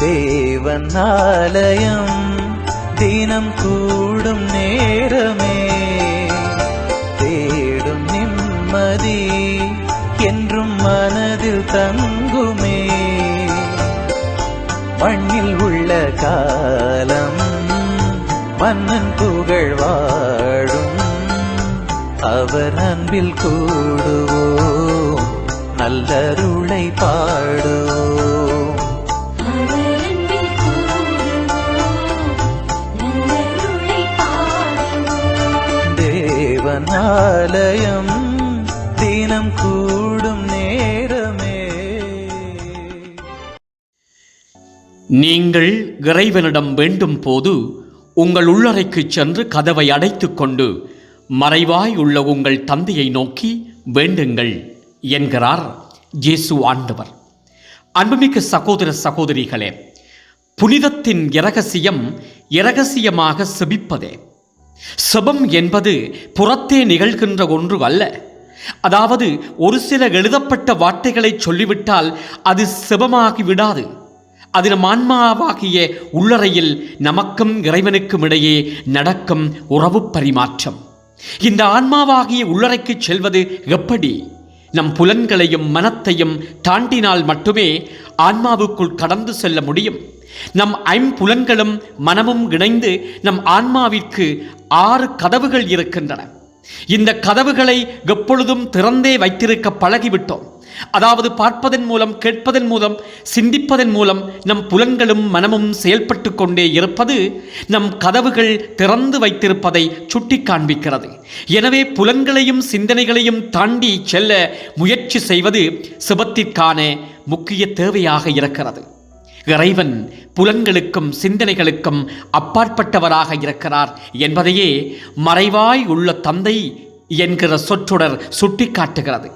தேவன் ஆலயம் தினம் கூடும் நேரமே. தேடும் நிம்மதி என்றும் மனதில் தங்குமே. மண்ணில் உள்ள காலம் மன்னன் புகழ் வாழும். அவர் அன்பில் கூடுவோம் நல்லருளை பாடுவோம். ஆலயம் தினம் கூடும் நேரமே. நீங்கள் இறைவனிடம் வேண்டும் போது உங்கள் உள்ளறைக்குச் சென்று கதவை அடைத்துக் கொண்டு மறைவாய் உள்ள உங்கள் தந்தையை நோக்கி வேண்டுங்கள் என்கிறார் இயேசு ஆண்டவர். அன்புமிக்க சகோதர சகோதரிகளே புனிதத்தின் இரகசியம் இரகசியமாக செபிப்பதே. செபம் என்பது புறத்தே நிகழ்கின்ற ஒன்று அல்ல. அதாவது ஒரு சில எழுதப்பட்ட வார்த்தைகளை சொல்லிவிட்டால் அது செபமாகி விடாது. அது நம் ஆன்மாவாகிய உள்ளறையில் நமக்கும் இறைவனுக்கும் இடையே நடக்கும் உறவு பரிமாற்றம். இந்த ஆன்மாவாகிய உள்ளறைக்கு செல்வது எப்படி? நம் புலன்களையும் மனத்தையும் தாண்டினால் மட்டுமே ஆன்மாவுக்குள் கடந்து செல்ல முடியும். நம் ஐம்புலன்களும் மனமும் இணைந்து நம் ஆன்மாவிற்கு ஆறு கதவுகள் இருக்கின்றன. இந்த கதவுகளை எப்பொழுதும் திறந்தே வைத்திருக்க பழகிவிட்டோம். அதாவது பார்ப்பதன் மூலம் கேட்பதன் மூலம் சிந்திப்பதன் மூலம் நம் புலன்களும் மனமும் செயல்பட்டு கொண்டே இருப்பது நம் கதவுகள் திறந்து வைத்திருப்பதை சுட்டி காண்பிக்கிறது எனவே புலன்களையும் சிந்தனைகளையும் தாண்டி செல்ல முயற்சி செய்வது சிபத்திற்கான முக்கிய தேவையாக இருக்கிறது. இறைவன் புலன்களுக்கும் சிந்தனைகளுக்கும் அப்பாற்பட்டவராக இருக்கிறார் என்பதையே மறைவாய் உள்ள தந்தை என்கிற சொற்றொடர் சுட்டிக்காட்டுகிறது.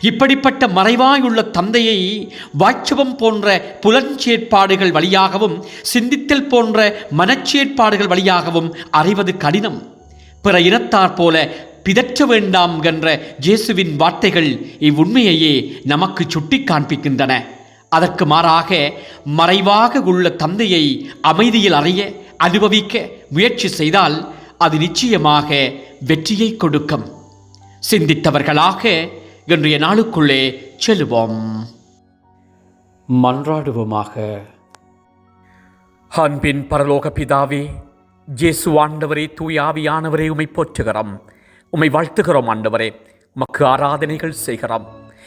இப்படிப்பட்ட மறைவாயுள்ள தந்தையை வாட்சவம் போன்ற புலஞ்சேற்பாடுகள் வழியாகவும் சிந்தித்தல் போன்ற மனச்சேற்பாடுகள் வழியாகவும் அறிவது கடினம். பிற இனத்தார் போல பிதற்ற வேண்டாம் என்ற இயேசுவின் வார்த்தைகள் இவ்வுண்மையையே நமக்கு சுட்டி காண்பிக்கின்றன அதற்கு மாறாக மறைவாக உள்ள தந்தையை அமைதியில் அறிய அனுபவிக்க முயற்சி செய்தால் அது நிச்சயமாக வெற்றியை கொடுக்கும். சிந்தித்தவர்களாக இன்றைய நாளுக்குள்ளே செல்வோம். மன்றாடுவோமாக. அன்பின் பரலோக பிதாவே ஜேசு ஆண்டவரே தூயாவியானவரே உமை போற்றுகிறோம். உமை வாழ்த்துகிறோம் ஆண்டவரே. மக்கு ஆராதனைகள் செய்கிறோம்.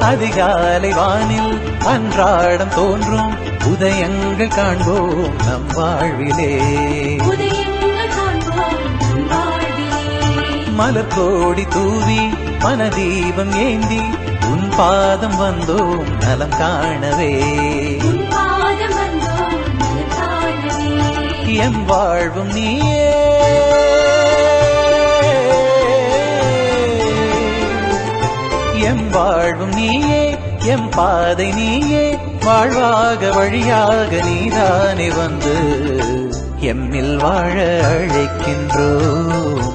அதிகாலை வானில் அன்றாடம் தோன்றும் உதயங்கள் காண்போம் நம் வாழ்விலே. உதயங்கள் காண்போம் நம் வாழ்விலே. மலர் கோடி தூவி மனதீபம் ஏந்தி உன் பாதம் வந்தோம் நலம் காணவே. உன் பாதம் வந்தோம் நலம் காணவே. எம் வாழ்வும் நீயே. எம் வாழ்வும் நீயே எம் பாதை நீயே வாழ்வாக வழியாக நீதானே வந்து எம்மில் வாழ அழைக்கின்றோம்.